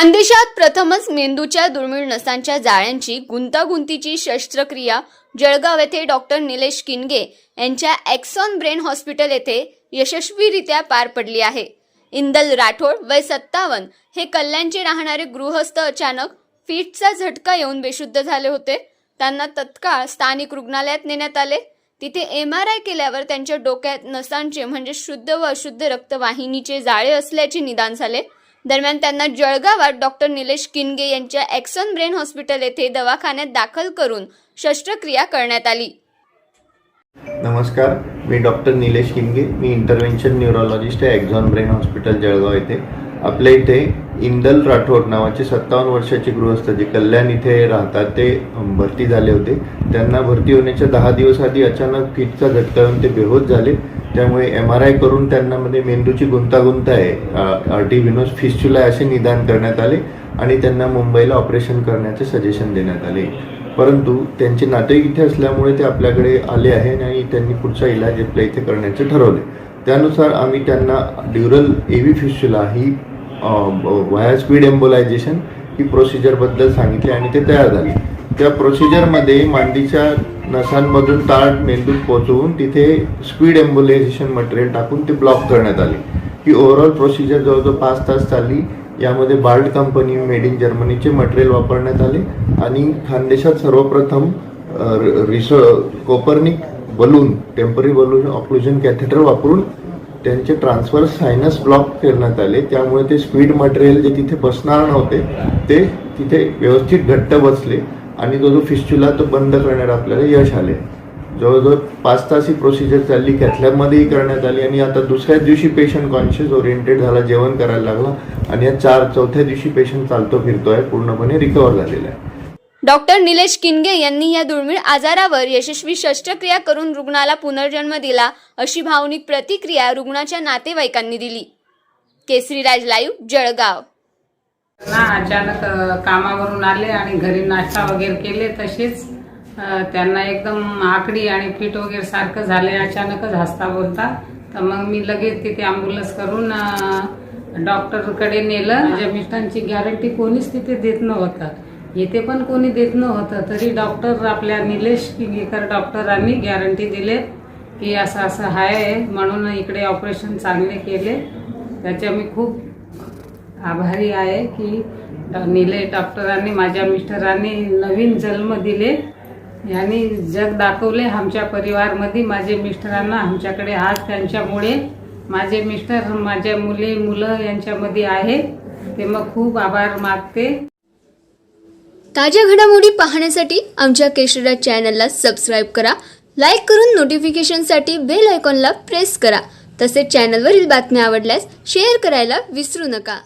खानदेशात प्रथमच मेंदूच्या दुर्मिळ नसांच्या जाळ्यांची गुंतागुंतीची शस्त्रक्रिया जळगाव येथे डॉक्टर निलेश किनगे यांच्या एक्सॉन ब्रेन हॉस्पिटल येथे यशस्वीरित्या पार पडली आहे. इंदल राठोड वय सत्तावन्न हे कल्याणचे राहणारे गृहस्थ अचानक फीटचा झटका येऊन बेशुद्ध झाले होते. त्यांना तत्काळ स्थानिक रुग्णालयात नेण्यात आले. तिथे एम आर आय केल्यावर त्यांच्या डोक्यात नसांचे म्हणजे शुद्ध व अशुद्ध रक्तवाहिनीचे जाळे असल्याचे निदान झाले. दरम्यान त्यांना जळगावात डॉक्टर निलेश किनगे यांच्या एक्सन ब्रेन हॉस्पिटल येथे दवाखान्यात दाखल करून शस्त्रक्रिया करण्यात आली. नमस्कार मी डॉक्टर निलेश किनगे मी इंटरव्हेन्शन न्यूरोलॉजिस्ट आहे एक्झॉन ब्रेन हॉस्पिटल जळगाव येथे. आपल्या इथे इंदल राठोड नावाचे सत्तावन्न वर्षाचे गृहस्थ जे कल्याण इथे राहतात ते भरती झाले होते. त्यांना भरती होण्याच्या दहा दिवस आधी अचानक फिटचा झटका येऊन ते बेहोश झाले. त्यामुळे एम आर आय करून त्यांना म्हणजे मेंदूची गुंतागुंत आहे. आर्टिव्हिनोस फिस्च्युला असे निदान करण्यात आले आणि त्यांना मुंबईला ऑपरेशन करण्याचे सजेशन देण्यात आले. परंतु त्यांचे नातेवाईक इथे असल्यामुळे ते आपल्याकडे आले आहे आणि त्यांनी पुढचा इलाज आपल्या इथे करण्याचे ठरवले. त्यानुसार आम्ही त्यांना ड्युरल एव्ही फिस्च्युला ही व्हाया स्पीड एम्बोलायझेशन ही प्रोसिजरबद्दल सांगितले आणि ते तयार झाले. त्या प्रोसिजरमध्ये मांडीच्या नसांमधून ताळ मेंदूत पोहोचवून तिथे स्पीड एम्बुलेशन मटेरियल टाकून ते ब्लॉक करण्यात आले. ही ओव्हरऑल प्रोसिजर जवळजवळ पाच तास चालली. यामध्ये बाल्ड कंपनी मेड इन जर्मनीचे मटेरियल वापरण्यात आले आणि खानदेशात सर्वप्रथम र- रिसो Copernic balloon temporary balloon occlusion catheter वापरून त्यांचे ट्रान्सफर सायनस ब्लॉक करण्यात आले. त्यामुळे ते स्पीड मटेरियल जे तिथे बसणार नव्हते ते तिथे व्यवस्थित घट्ट बसले. आणि तो जो फिस्च्युला तो बंद करण्यात आपल्याला यश आले जवळजवळ पाच तास ही प्रोसिजर चालली कॅथलॅबमध्येही करण्यात आली आणि आता दुसऱ्याच दिवशी पेशंट कॉन्शियस ओरिएंटेड झाला जेवण करायला लागला आणि या चार चौथ्या दिवशी पेशंट चालतो फिरतोय पूर्णपणे रिकवर झालेला आहे. डॉक्टर निलेश किनगे यांनी या दुर्मिळ आजारावर यशस्वी शस्त्रक्रिया करून रुग्णाला पुनर्जन्म दिला अशी भावनिक प्रतिक्रिया रुग्णाच्या नातेवाईकांनी दिली. केसरीराज लाईव्ह जळगाव. ना अचानक कामावरून आले आणि घरी नाश्ता वगैरे केले तसेच त्यांना एकदम आकडी आणि फिट वगैरे सारखं झाले अचानकच हसता बोलता. तर मग मी लगेच तिथे अँब्युलन्स करून डॉक्टरकडे नेलं. माझ्या मिस्टरांची गॅरंटी कोणीच तिथे देत नव्हतं. इथे पण कोणी देत नव्हतं. तरी डॉक्टर आपल्या निलेश किंगेकर डॉक्टरांनी गॅरंटी दिले की असं असं आहे म्हणून इकडे ऑपरेशन चांगले केले. त्याच्या मी खूप आभारी आहे की निले डॉक्टरांनी माझ्या मिस्टरांनी नवीन जन्म दिले. यांनी जग दाखवले आमच्या परिवारमध्ये. माझे मिस्टरांना आमच्याकडे आज त्यांच्यामुळे माझे मिस्टर माझ्या मुले मुलं यांच्यामध्ये आहे. ते मग खूप आभार मागते. ताज्या घडामोडी पाहण्यासाठी आमच्या केशरा चॅनलला सबस्क्राईब करा. लाईक करून नोटिफिकेशनसाठी बेल आयकॉनला प्रेस करा. तसेच चॅनलवरील बातम्या आवडल्यास शेअर करायला विसरू नका.